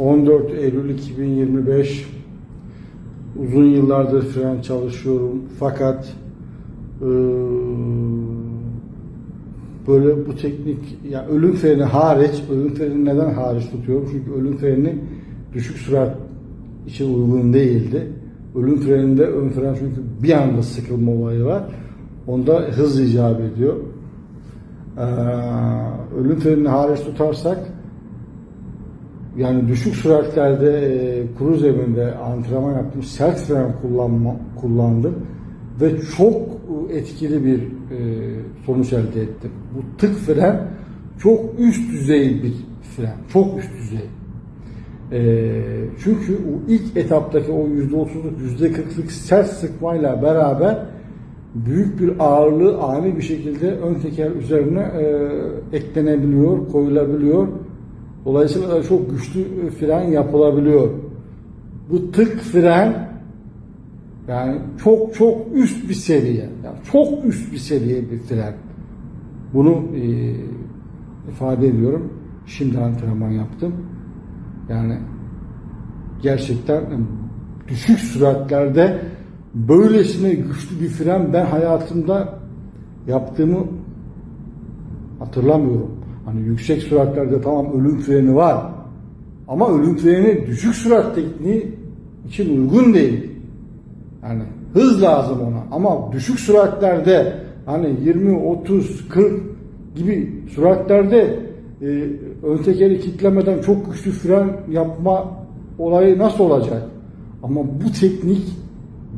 14 Eylül 2025 uzun yıllardır fren çalışıyorum fakat eee, böyle bu teknik ya ölüm freni hariç ölüm freni neden hariç tutuyorum çünkü ölüm freni düşük sürat için uygun değildi. Ölüm freninde ön fren çünkü bir anda sıkılma olayı var. Onda hız icap ediyor. Ee, ölüm frenini hariç tutarsak yani düşük süratlerde e, kuru zeminde antrenman yaptım. Sert fren kullanma, kullandım ve çok etkili bir e, sonuç elde ettim. Bu tık fren çok üst düzey bir fren. Çok üst düzey. E, çünkü o ilk etaptaki o %30'luk %40'lık sert sıkmayla beraber büyük bir ağırlığı ani bir şekilde ön teker üzerine e, eklenebiliyor, koyulabiliyor. Dolayısıyla da çok güçlü fren yapılabiliyor. Bu tık fren yani çok çok üst bir seviye. Yani çok üst bir seviye bir fren. Bunu e, ifade ediyorum. Şimdi antrenman yaptım. Yani gerçekten düşük süratlerde böylesine güçlü bir fren ben hayatımda yaptığımı hatırlamıyorum. Hani yüksek süratlerde tamam ölüm freni var. Ama ölüm freni düşük sürat tekniği için uygun değil. Yani hız lazım ona. Ama düşük süratlerde hani 20, 30, 40 gibi süratlerde e, ön tekeri kitlemeden çok güçlü fren yapma olayı nasıl olacak? Ama bu teknik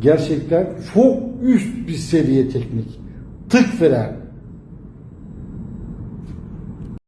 gerçekten çok üst bir seviye teknik. Tık fren.